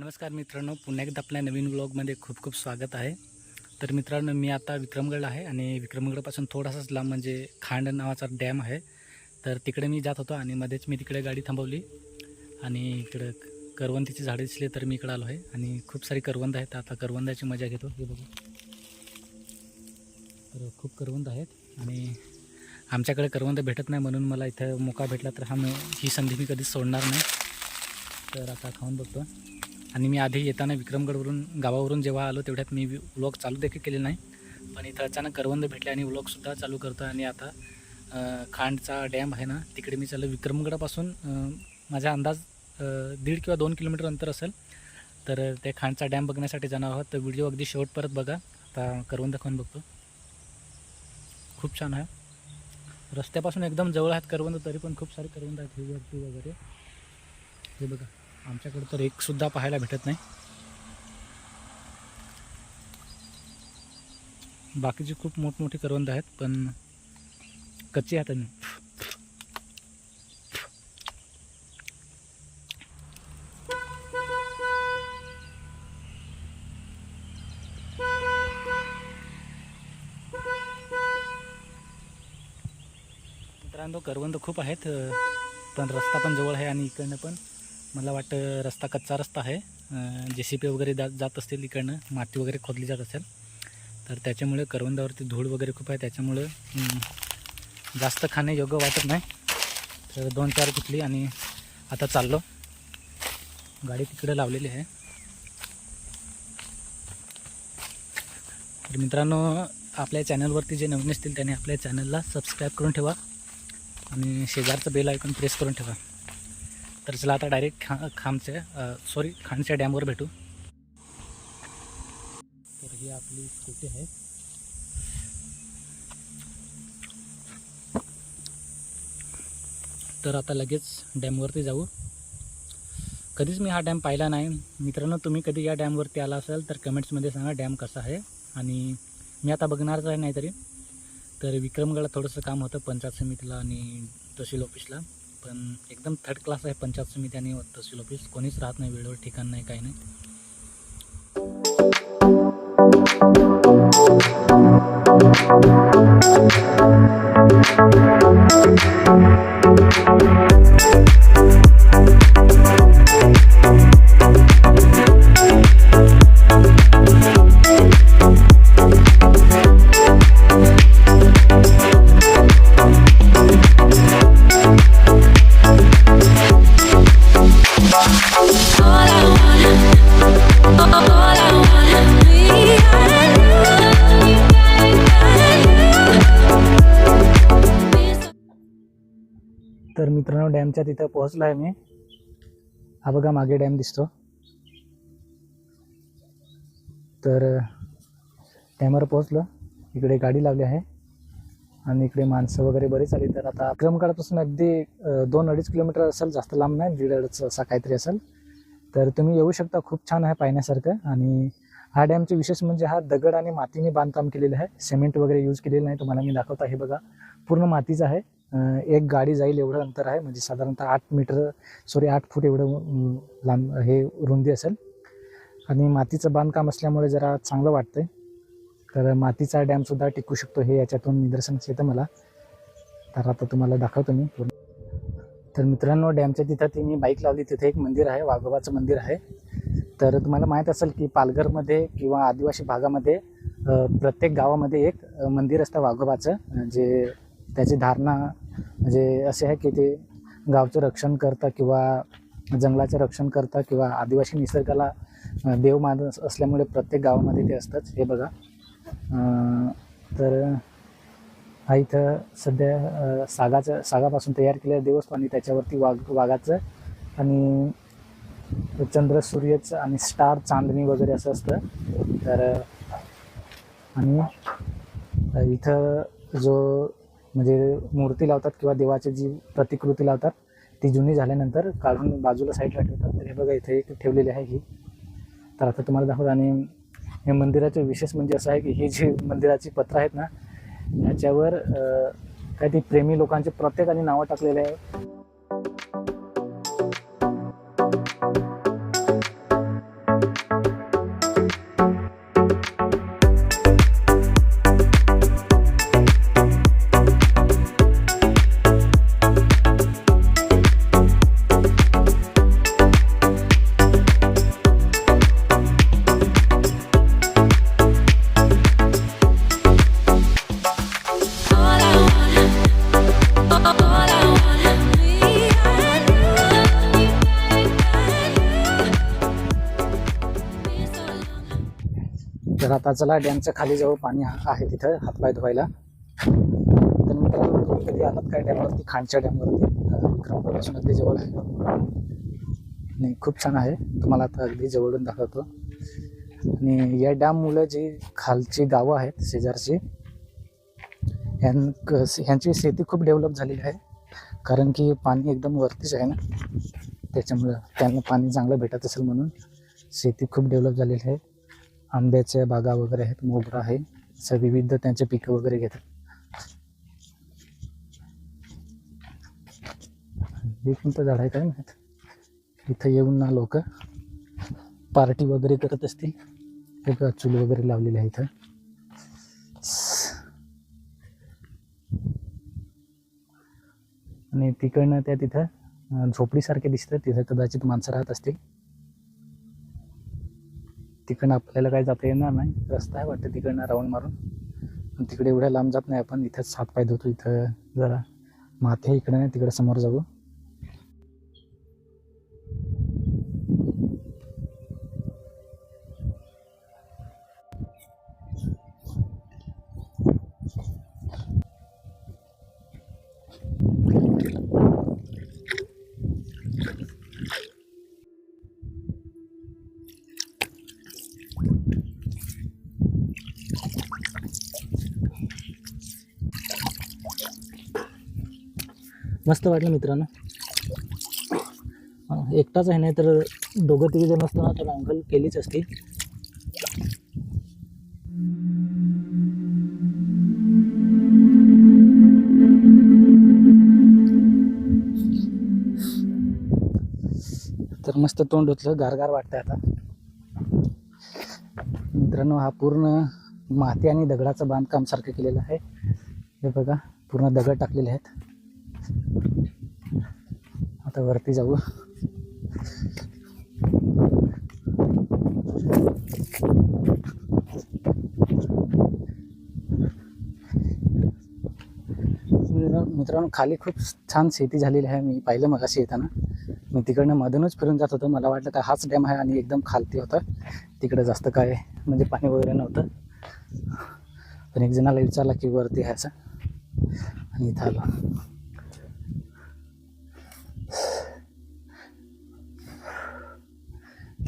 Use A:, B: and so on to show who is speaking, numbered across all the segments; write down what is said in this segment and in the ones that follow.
A: नमस्कार मित्रांनो पुन्हा एकदा आपल्या नवीन ब्लॉगमध्ये खूप खूप स्वागत आहे. तर मित्रांनो मी आता विक्रमगडला आहे आणि विक्रमगडपासून थोडासाच लांब म्हणजे खांड नावाचा डॅम आहे. तर तिकडे मी जात होतो आणि मध्येच मी तिकडे गाडी थांबवली आणि इकडं करवंदीची झाडे दिसली तर मी इकडं आलो आहे. आणि खूप सारी करवंद आहेत. आता करवंदाची मजा घेतो. हे बघा. तर खूप करवंद आहेत आणि आमच्याकडे करवंद भेटत नाही म्हणून मला इथं मोका भेटला तर हा मी ही संधी मी कधीच सोडणार नाही. तर आता खाऊन बघतो. आणि मी आधी येताना विक्रमगडवरून गावावरून जेव्हा आलो तेवढ्यात मी व्लॉग चालू देखील केले नाही. पण इथं अचानक करवंद भेटले आणि व्लॉगसुद्धा चालू करतो आणि आता खांडचा डॅम आहे ना तिकडे मी चाललो. विक्रमगडापासून माझा अंदाज दीड किंवा दोन किलोमीटर अंतर असेल. तर त्या खांडचा डॅम बघण्यासाठी जाणार आहोत. तर व्हिडिओ अगदी शेवट परत बघा. आता करवंद खाऊन बघतो. खूप छान आहे. रस्त्यापासून एकदम जवळ आहेत करवंद तरी पण खूप सारे करवंद आहेत. हे वगैरे. हे बघा. आमच्याकडे तर एक सुद्धा पाहायला भेटत नाही. बाकीची खूप मोठमोठी करवंद आहेत पण कच्ची आहेत आणि मित्रांनो करवंद खूप आहेत पण रस्ता पण जवळ आहे आणि इकडनं पण. मला वाटतं रस्ता कच्चा रस्ता आहे. जे सी पी वगैरे जात जात असतील इकडनं माती वगैरे खोदली जात असेल तर त्याच्यामुळे करवंदावरती धूळ वगैरे खूप आहे. त्याच्यामुळं जास्त खाणे योग्य वाटत नाही. तर दोन चार कुठली आणि आता चाललो. गाडी तिकडे लावलेली आहे. तर मित्रांनो आपल्या चॅनलवरती जे नवीन असतील त्याने आपल्या चॅनलला सबस्क्राईब करून ठेवा आणि शेजारचं बेल आयकॉन प्रेस करून ठेवा. तर चला आता डायरेक्ट खा खामच्या सॉरी खांडच्या डॅमवर भेटू. तर ही आपली स्कूटी आहे. तर आता लगेच डॅमवरती जाऊ. कधीच मी हा डॅम पाहिला नाही. मित्रांनो तुम्ही कधी या डॅमवरती आला असाल तर कमेंट्समध्ये सांगा डॅम कसा आहे. आणि मी आता बघणारच आहे नाहीतरी. तर विक्रमगडला थोडंसं काम होतं पंचायत समितीला आणि तहसील ऑफिसला पण एकदम थर्ड क्लास आहे पंचायत समिती आणि तहसील ऑफिस कोणीच राहत नाही वेळेवर ठिकाण नाही काही नाही. तर मित्रांनो डॅमच्या तिथं पोहोचलो आहे मी. हा बघा मागे डॅम दिसतो. तर डॅमवर पोहोचलो. इकडे गाडी लावली आहे. आणि इकडे माणसं वगैरे बरीच आली. तर आता अक्रमकाळापासून अगदी दोन अडीच किलोमीटर असेल जास्त लांब नाही. दीड अडीच असा काहीतरी असेल. तर तुम्ही येऊ शकता. खूप छान आहे पाहण्यासारखं. आणि हा डॅमचे विशेष म्हणजे हा दगड आणि मातीने बांधकाम केलेलं आहे. सिमेंट वगैरे यूज केलेलं नाही. तुम्हाला मी दाखवता. हे बघा पूर्ण मातीचं आहे. एक गाडी जाईल एवढं अंतर आहे. म्हणजे साधारणतः आठ मीटर सॉरी आठ फूट एवढं लांब हे रुंदी असेल. आणि मातीचं बांधकाम असल्यामुळे जरा चांगलं वाटतंय. तर मातीचा डॅमसुद्धा टिकू शकतो हे याच्यातून निदर्शनास येतं मला. तर आता तुम्हाला दाखवतो मी पूर्ण. तर मित्रांनो डॅमच्या तिथं ती मी बाईक लावली. तिथे एक मंदिर आहे वाघोबाचं मंदिर आहे. तर तुम्हाला माहीत असेल की पालघरमध्ये किंवा आदिवासी भागामध्ये प्रत्येक गावामध्ये एक मंदिर असतं वाघोबाचं जे त्याची धारणा म्हणजे असे आहे की ते गावचं रक्षण करतं किंवा जंगलाचं रक्षण करतं किंवा आदिवासी निसर्गाला देव मान असल्यामुळे प्रत्येक गावामध्ये ते असतंच हे बघा. तर हा इथं सध्या सागाचं सागापासून तयार केलेलं देवस्थान आणि त्याच्यावरती वाघ वाघाचं आणि चंद्र सूर्यचं आणि स्टार चांदणी वगैरे असं असतं. तर आणि इथं जो म्हणजे मूर्ती लावतात किंवा देवाची जी प्रतिकृती लावतात ती जुनी झाल्यानंतर काढून बाजूला साईडला ठेवतात. तर हे बघा इथे एक ठेवलेली आहे ही. तर आता तुम्हाला दाखवत आणि हे मंदिराचे विशेष म्हणजे असं आहे की ही जी मंदिराची पत्र आहेत ना याच्यावर काही ती प्रेमी लोकांचे प्रत्येकाने नावं टाकलेले आहे. तर आता चला डॅमच्या खाली जवळ पाणी आहे तिथं हातपाय धुवायला. तर मित्रांनो तुम्ही कधी आलात काय डॅमवरती? खांडच्या डॅमवरती. विक्रमगडापासून अगदी जवळ आहे. आणि खूप छान आहे. तुम्हाला आता अगदी जवळून दाखवतो. आणि या डॅममुळे जी खालची गावं आहेत शेजारची ह्यां क- ह्यांची शेती खूप डेव्हलप झालेली आहे. कारण की पाणी एकदम वरतीच आहे ना. त्याच्यामुळं त्यांना पाणी चांगलं भेटत असेल म्हणून शेती खूप डेव्हलप झालेली आहे. आंब्याच्या बागा वगैरे आहेत मोगरा आहे. असं विविध त्यांचे पिकं वगैरे घेतात. हे कोणतं झाड आहे काय माहीत? इथं येऊन ना लोक पार्टी वगैरे करत असतील. हे बघा चूल वगैरे लावलेली आहे इथं. आणि तिकडनं त्या तिथं झोपडीसारखे दिसतं तिथं कदाचित माणसं राहत असतील. तिकडनं आपल्याला काय जाता येणार नाही. रस्ता आहे वाटतं तिकडनं राऊंड मारून. पण तिकडे एवढ्या लांब जात नाही आपण. इथंच हात पाय धुतो इथं जरा. माथ्या इकडे नाही तिकडे समोर जाऊ. मस्त वाटलं मित्रांनो. एकटाच आहे नाही तर दोघं तिघे जण असतो तर अंकल केलीच असती. तर मस्त तोंड धुतलं गारगार वाटतं आता. मित्रांनो हा पूर्ण माती आणि दगडाचं बांधकाम सारखं केलेलं आहे. हे बघा पूर्ण दगड टाकलेले आहेत. आता वरती जाऊ. मित्र- मित्रांनो खाली खूप छान शेती झालेली आहे. मी पाहिलं मला येताना. मी तिकडनं मधूनच फिरून जात होतो. मला वाटलं का हाच डॅम आहे आणि एकदम खालती होता. तिकडे जास्त काय म्हणजे पाणी वगैरे नव्हतं. पण एक जणाला विचारला की वरती आहे असं. आणि इथं आलो.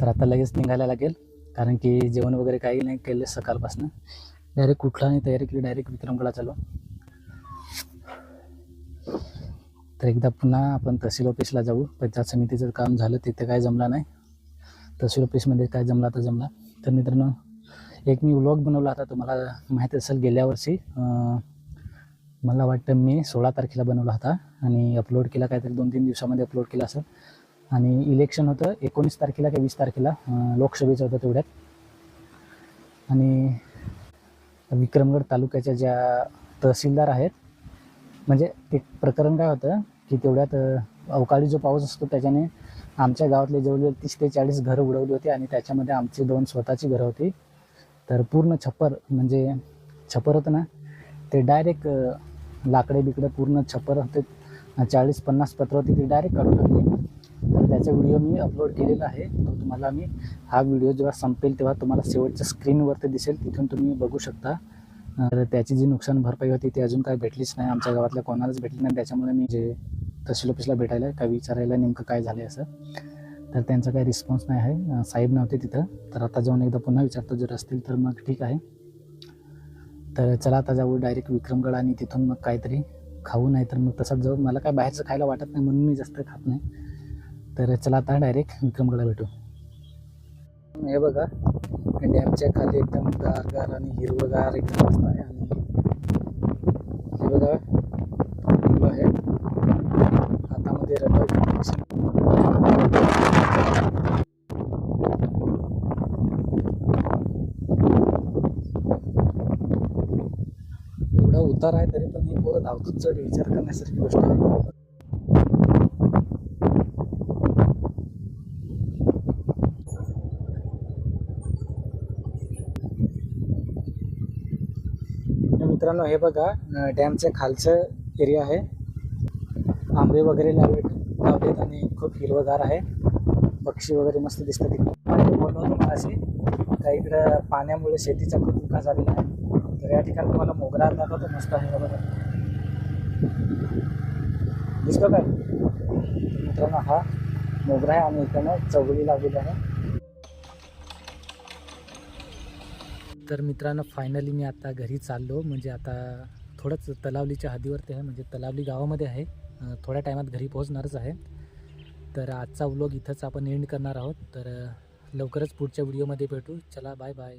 A: तर आता लगेच निघायला लागेल. कारण की जेवण वगैरे काही नाही केलं सकाळपासून. डायरेक्ट कुठला नाही तयारी केली डायरेक्ट विक्रमगडा चालू तर एकदा पुन्हा आपण तहसील ऑफिसला जाऊ. पंचायत समितीचं काम झालं तिथे काय जमला नाही. तहसील ऑफिसमध्ये काय जमला तर जमला. तर मित्रांनो एक मी व्लॉग बनवला होता तुम्हाला माहीत असेल गेल्या वर्षी. मला वाटतं मी सोळा तारखेला बनवला होता. आणि अपलोड केला काहीतरी दोन तीन दिवसामध्ये अपलोड केला असेल. आणि इलेक्शन होतं एकोणीस तारखेला किंवा वीस तारखेला लोकसभेचं होतं तेवढ्यात. आणि विक्रमगड तालुक्याच्या ज्या तहसीलदार आहेत म्हणजे एक प्रकरण काय होतं की तेवढ्यात अवकाळी जो पाऊस असतो त्याच्याने आमच्या गावातले जवळजवळ तीस ते चाळीस घरं उडवली होती आणि त्याच्यामध्ये आमची दोन स्वतःची घरं होती. तर पूर्ण छप्पर म्हणजे छप्पर होतं ना ते डायरेक्ट लाकडे बिकडे पूर्ण छप्पर होते. चाळीस पन्नास पत्र होती ती डायरेक्ट काढून टाकली. तर त्याचा व्हिडिओ मी अपलोड केलेला आहे. तो तुम्हाला मी हा व्हिडिओ जेव्हा संपेल तेव्हा तुम्हाला शेवटच्या स्क्रीनवरती दिसेल. तिथून तुम्ही बघू शकता. तर त्याची जी नुकसान भरपाई होती ती अजून काय भेटलीच नाही. आमच्या गावातल्या कोणालाच भेटली नाही. त्याच्यामुळे मी जे तहसील ऑफिसला भेटायला काय विचारायला नेमकं काय झालं असं. तर त्यांचा काही रिस्पॉन्स नाही आहे. साहेब नव्हते तिथं. तर आता जाऊन एकदा पुन्हा विचारतो. जर असतील तर मग ठीक आहे. तर चला आता जाऊ डायरेक्ट विक्रमगड आणि तिथून मग काहीतरी खाऊ. नाही तर मग तसंच जाऊ. मला काय बाहेरचं खायला वाटत नाही म्हणून मी जास्त खात नाही. तर चला आता डायरेक्ट विक्रमगडला भेटू. हे बघा डॅमच्या खाली एकदम गार गार आणि हिरवगार एकदम मस्त आहे. आणि हे बघा फुलं आहे. हातामध्ये रटाव एवढा उतार आहे तरी पण एक पोरं धावतच चढ विचार करण्यासारखी गोष्ट आहे. मित्रांनो हे बघा डॅमचं खालचं एरिया आहे. आंबे वगैरे लावले लावलेत आणि खूप हिरवगार आहे. पक्षी वगैरे मस्त दिसतात तिकडे बोललो होतो मगाशी का इकडं पाण्यामुळे शेतीचा खूप विकास झालेला आहे. तर या ठिकाणी तुम्हाला मोगरा दाखवतो मस्त आहे बघा. दिसतो काय मित्रांनो हा मोगरा आहे आणि इकडनं चवळी लावलेली आहे. तर मित्रांनो फायनली मी आता घरी चाललो. म्हणजे आता थोडंच तलावलीच्या हद्दीवरती आहे. म्हणजे तलावली गावामध्ये आहे. थोड्या टायमात घरी पोहोचणारच आहे. तर आजचा व्लॉग इथंच आपण एंड करणार आहोत. तर लवकरच पुढच्या व्हिडिओमध्ये भेटू. चला बाय बाय